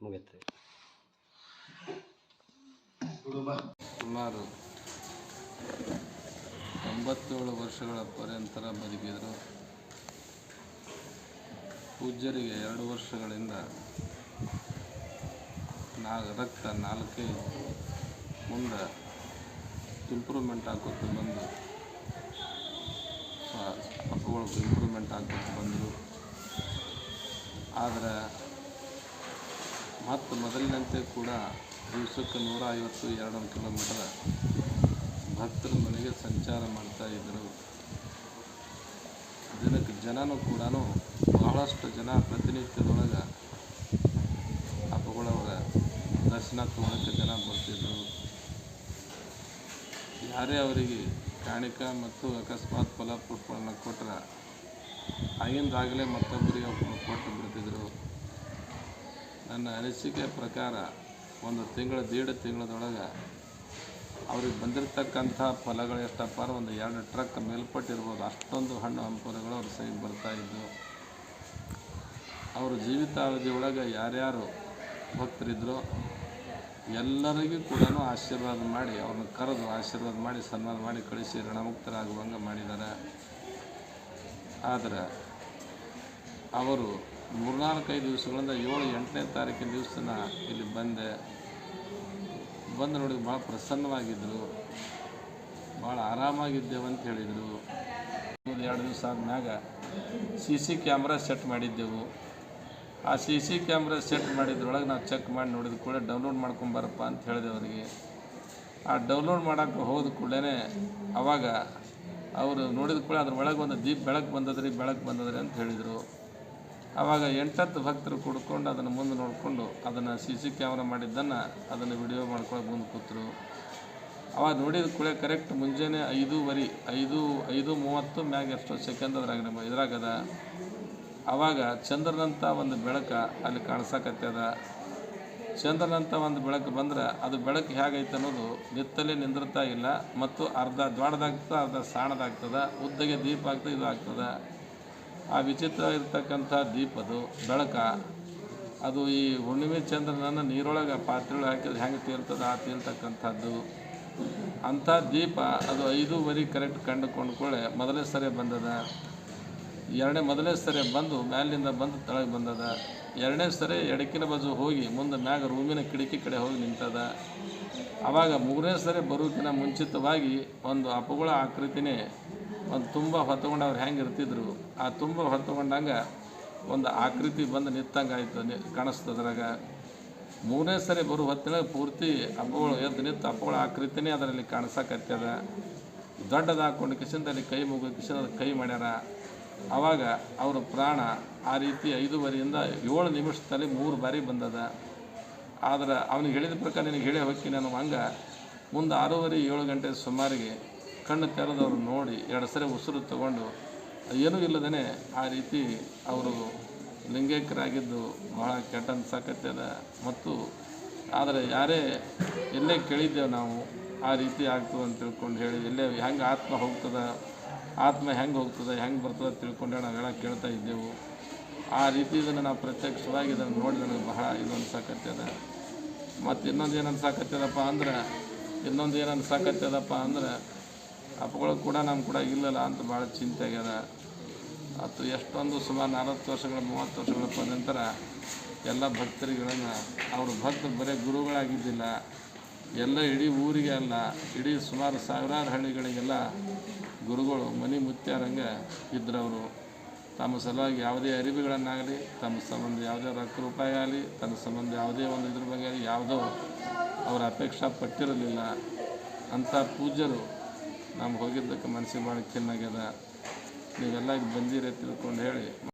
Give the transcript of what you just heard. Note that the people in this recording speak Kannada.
ಮುಗಿತು ಸುಮಾರು ತೊಂಬತ್ತೇಳು ವರ್ಷಗಳ ಪರ್ಯಂತರ ಬದುಕಿದರು ಪೂಜ್ಯರಿಗೆ ಎರಡು ವರ್ಷಗಳಿಂದ ನಾ ರಕ್ತ ನಾಲ್ಕೇ ಮುಂದೆ ಇಂಪ್ರೂವ್ಮೆಂಟ್ ಆಗೋದು ಬಂದು ಪಪ್ಪುಗಳು ಇಂಪ್ರೂವ್ಮೆಂಟ್ ಆಗೋದು ಬಂದರು. ಆದರೆ ಮತ್ತು ಮೊದಲಿನಂತೆ ಕೂಡ ದಿವಸಕ್ಕೆ ನೂರ ಐವತ್ತು ಎರಡು ಕಿಲೋಮೀಟರ್ ಭಕ್ತರ ಮನೆಗೆ ಸಂಚಾರ ಮಾಡ್ತಾ ಇದ್ದರು. ದಿನಕ್ಕೆ ಜನನೂ ಕೂಡ ಬಹಳಷ್ಟು ಜನ ಪ್ರತಿನಿತ್ಯದೊಳಗೆ ಹಬ್ಬಗಳವರ ದರ್ಶನ ತಗೊಳಕ್ಕೆ ಜನ ಬರ್ತಿದ್ದರು. ಯಾರೇ ಅವರಿಗೆ ಕಾಣಿಕ ಮತ್ತು ಅಕಸ್ಮಾತ್ ಫಲಪುಷ್ಪಗಳನ್ನು ಕೊಟ್ಟರೆ ಆಗಿಂದಾಗಲೇ ಮತ್ತೊಬ್ಬರಿಗೆ ಕೊಟ್ಟು ಬಿಡ್ತಿದ್ರು. ನನ್ನ ಅನಿಸಿಕೆ ಪ್ರಕಾರ ಒಂದು ತಿಂಗಳ, ದೇಡು ತಿಂಗಳದೊಳಗೆ ಅವ್ರಿಗೆ ಬಂದಿರತಕ್ಕಂಥ ಫಲಗಳು ಎಷ್ಟಪ್ಪ ಒಂದು ಎರಡು ಟ್ರಕ್ ಮೇಲ್ಪಟ್ಟಿರ್ಬೋದು. ಅಷ್ಟೊಂದು ಹಣ್ಣು ಹಂಪಲುಗಳು ಅವ್ರ ಸೈಡ್ ಬರ್ತಾಯಿದ್ವು ಅವ್ರ ಜೀವಿತಾವಧಿ ಒಳಗೆ ಯಾರ್ಯಾರು ಭಕ್ತರಿದ್ರು ಎಲ್ಲರಿಗೂ ಕೂಡ ಆಶೀರ್ವಾದ ಮಾಡಿ, ಅವ್ರನ್ನ ಕರೆದು ಆಶೀರ್ವಾದ ಮಾಡಿ, ಸನ್ಮಾನ ಮಾಡಿ, ಕಳಿಸಿ, ಋಣಮುಕ್ತರಾಗುವಂಗೆ ಮಾಡಿದ್ದಾರೆ ಆದರೆ ಅವರು ಮೂರ್ನಾಲ್ಕೈದು ದಿವಸಗಳಿಂದ ಏಳು ಎಂಟನೇ ತಾರೀಕಿನ ದಿವಸ ಇಲ್ಲಿ ಬಂದೆ. ಬಂದು ನೋಡಿ ಭಾಳ ಪ್ರಸನ್ನವಾಗಿದ್ದರು ಭಾಳ ಆರಾಮಾಗಿದ್ದೇವೆ ಅಂತ ಹೇಳಿದರು. ಒಂದು ಎರಡು ದಿವಸ ಆದ್ಮ್ಯಾಗ ಸಿ ಸಿ ಕ್ಯಾಮ್ರಾ ಸೆಟ್ ಮಾಡಿದ್ದೆವು. ಆ ಸಿ ಸಿ ಕ್ಯಾಮ್ರಾ ಸೆಟ್ ಮಾಡಿದ್ರೊಳಗೆ ನಾವು ಚೆಕ್ ಮಾಡಿ ನೋಡಿದ ಕೂಡ ಡೌನ್ಲೋಡ್ ಮಾಡ್ಕೊಂಬರಪ್ಪ ಅಂತ ಹೇಳಿದೆ ಅವರಿಗೆ. ಆ ಡೌನ್ಲೋಡ್ ಮಾಡೋಕ್ಕೆ ಹೋದ ಕೂಡಲೇ ಅವಾಗ ಅವರು ನೋಡಿದ ಕೂಡ ಅದ್ರ ಒಳಗೆ ಒಂದು ದೀಪ ಬೆಳಕು ಬಂದದ್ರಿ ಬೆಳಕು ಬಂದದ್ರಿ ಅಂತ ಹೇಳಿದರು. ಆವಾಗ ಎಂಟತ್ತು ಭಕ್ತರು ಕುಡ್ಕೊಂಡು ಅದನ್ನು ಮುಂದೆ ನೋಡಿಕೊಂಡು ಅದನ್ನು ಸಿ ಸಿ ಕ್ಯಾಮ್ರಾ ಮಾಡಿದ್ದನ್ನು ಅದನ್ನು ವಿಡಿಯೋ ಮಾಡ್ಕೊಳಕ್ಕೆ ಮುಂದೆ ಕೂತರು. ಅವಾಗ ನೋಡಿದ ಕೂಡ ಕರೆಕ್ಟ್ ಮುಂಜಾನೆ ಐದೂವರೆ, ಐದು ಐದು ಮೂವತ್ತು ಮ್ಯಾಗ ಎಷ್ಟೋ ಸೆಕೆಂಡ್ ಅದ್ರಾಗ ನಮ್ಮ ಇದ್ರಾಗದ. ಆವಾಗ ಚಂದ್ರನಂಥ ಒಂದು ಬೆಳಕ ಅಲ್ಲಿ ಕಾಣಿಸಕತ್ತದ ಚಂದ್ರನಂಥ ಒಂದು ಬೆಳಕು ಬಂದ್ರೆ ಅದು ಬೆಳಕು ಹೇಗೈತೆ ಅನ್ನೋದು ನಿತ್ತಲೇ ನಿಂದಿರ್ತಾ ಇಲ್ಲ, ಮತ್ತು ಅರ್ಧ ದ್ವಾಡದಾಗ್ತದೆ ಅರ್ಧ ಸಾಣದಾಗ್ತದೆ, ಉದ್ದಗೆ ದೀಪ ಆಗ್ತದೆ, ಇದು ಆಗ್ತದೆ. ಆ ವಿಚಿತ್ರ ಇರ್ತಕ್ಕಂಥ ದೀಪದು ಬೆಳಕ, ಅದು ಈ ಹುಣ್ಣಿಮೆ ಚಂದ್ರನನ್ನು ನೀರೊಳಗೆ ಪಾತ್ರೆಗಳು ಹಾಕಿದ್ರೆ ಹೆಂಗೆ ತೇಲ್ತದೆ ಆ ತೇಲ್ತಕ್ಕಂಥದ್ದು ಅಂಥ ದೀಪ ಅದು ಐದೂವರೆ ಕರೆಕ್ಟ್ ಕಂಡು ಕೊಂಡ್ಕೊಳ್ಳೆ ಮೊದಲೇ ಸರಿ ಬಂದದ. ಎರಡನೇ ಮೊದಲನೇ ಸರಿ ಬಂದು ಮ್ಯಾಲಿಂದ ಬಂದು ತಳಗೆ ಬಂದದ. ಎರಡನೇ ಸರಿ ಎಡಕಿನ ಬಾಜು ಹೋಗಿ ಮುಂದೆ ಮ್ಯಾಗ ರೂಮಿನ ಕಿಟಕಿ ಕಡೆ ಹೋಗಿ ನಿಂತದ. ಆವಾಗ ಮೂರನೇ ಸರಿ ಬರೋಕಿನ ಮುಂಚಿತವಾಗಿ ಒಂದು ಅಪಗಳ ಆಕೃತಿನೇ ಒಂದು ತುಂಬ ಹೊತ್ತುಕೊಂಡು ಅವ್ರು ಹೆಂಗೆ ಇರ್ತಿದ್ರು, ಆ ತುಂಬ ಹೊತ್ತುಕೊಂಡಂಗ ಒಂದು ಆಕೃತಿ ಬಂದು ನಿಂತಂಗೆ ಆಯ್ತು ನಿ ಕಾಣಿಸ್ತದ್ರಾಗ ಮೂರನೇ ಸರಿ ಬರೋ ಹೊತ್ತಿನಾಗ ಪೂರ್ತಿ ಹಬ್ಬಗಳು ಎದ್ದು ನಿಂತು ಹಬ್ಬಗಳ ಆಕೃತಿನೇ ಅದರಲ್ಲಿ ಕಾಣಿಸಕತ್ತದ. ದೊಡ್ಡದು ಹಾಕ್ಕೊಂಡು ಕಿಶನದಲ್ಲಿ ಕೈ ಮುಗಿದು ಕಿಶನ್ ಕೈ ಮಾಡ್ಯಾರ. ಆವಾಗ ಅವರ ಪ್ರಾಣ ಆ ರೀತಿ ಐದೂವರೆಯಿಂದ ಏಳು ನಿಮಿಷದಲ್ಲಿ ಮೂರು ಬಾರಿ ಬಂದದ. ಆದ್ರೆ ಅವನಿಗೆ ಹೇಳಿದ ಪ್ರಕಾರ ನಿನಗೆ ಹೇಳಿ ಹೋಗಿ ನಾನು ಹಂಗೆ ಮುಂದೆ ಆರೂವರೆ ಏಳು ಗಂಟೆ ಸುಮಾರಿಗೆ ಕಣ್ಣು ತೆರೆದವರು ನೋಡಿ ಎರಡು ಸರಿ ಉಸಿರು ತಗೊಂಡು, ಏನೂ ಇಲ್ಲದೇ ಆ ರೀತಿ ಅವರು ಲಿಂಗೈಕ್ಯರಾಗಿದ್ದು ಬಹಳ ಕೆಟ್ಟ ಅನ್ಸಕತ್ತದ ಮತ್ತು ಆದರೆ ಯಾರೇ ಎಲ್ಲೇ ಕೇಳಿದ್ದೇವೆ ನಾವು, ಆ ರೀತಿ ಆಗ್ತದೆ ಅಂತ ತಿಳ್ಕೊಂಡು ಹೇಳಿ, ಎಲ್ಲೇ ಹೆಂಗೆ ಆತ್ಮ ಹೋಗ್ತದೆ, ಆತ್ಮ ಹೆಂಗೆ ಹೋಗ್ತದೆ, ಹೆಂಗೆ ಬರ್ತದೆ ತಿಳ್ಕೊಂಡೆ ನಾವೆಲ್ಲ ಕೇಳ್ತಾ ಇದ್ದೆವು. ಆ ರೀತಿ ಇದನ್ನು ನಾವು ಪ್ರತ್ಯಕ್ಷವಾಗಿ ಇದನ್ನು ನೋಡಿ ನನಗೆ ಬಹಳ ಇದು ಅನ್ಸಕತ್ತದ ಮತ್ತು ಇನ್ನೊಂದು ಏನು ಅನ್ಸಕತ್ತದಪ್ಪ ಅಂದ್ರೆ, ಇನ್ನೊಂದು ಏನು ಅನ್ಸಕತ್ತದಪ್ಪ ಅಂದ್ರೆ ಅಪ್ಪಗಳು ಕೂಡ ನಮ್ಮ ಕೂಡ ಇಲ್ಲಲ್ಲ ಅಂತ ಭಾಳ ಚಿಂತೆ ಆಗ್ಯದ. ಅದು ಎಷ್ಟೊಂದು ಸುಮಾರು ನಲವತ್ತು ವರ್ಷಗಳ, ಮೂವತ್ತು ವರ್ಷಗಳ ನಂತರ ಎಲ್ಲ ಭಕ್ತರುಗಳನ್ನು, ಅವರು ಭಕ್ತರು ಬರೀ ಗುರುಗಳಾಗಿದ್ದಿಲ್ಲ. ಎಲ್ಲ ಇಡೀ ಊರಿಗೆ ಅಲ್ಲ, ಇಡೀ ಸುಮಾರು ಸಾವಿರಾರು ಹಳ್ಳಿಗಳಿಗೆಲ್ಲ ಗುರುಗಳು, ಮನಿ ಮುತ್ಯಾರಂಗೆ ಇದ್ರವರು. ತಮ್ಮ ಸಲುವಾಗಿ ಯಾವುದೇ ಅರಿವಿಗಳನ್ನಾಗಲಿ, ತಮ್ಮ ಸಂಬಂಧ ಯಾವುದೇ ರೊಕ್ಕ ರೂಪಾಯಿ ಆಗಲಿ, ತನ್ನ ಸಂಬಂಧ ಯಾವುದೇ ಒಂದು ಇದ್ರ ಬಗ್ಗೆ ಆಗಲಿ ಯಾವುದೋ ಅವರ ಅಪೇಕ್ಷೆ ಪಟ್ಟಿರಲಿಲ್ಲ. ಅಂಥ ಪೂಜ್ಯರು ನಮ್ಗೆ ಹೋಗಿದ್ದಕ್ಕೆ ಮನಸ್ಸಿಗೆ ಭಾಳ ಖಿನ್ನಾಗ್ಯದ ನೀವೆಲ್ಲ ಬಂದಿರ ತಿಳ್ಕೊಂಡು ಹೇಳಿ.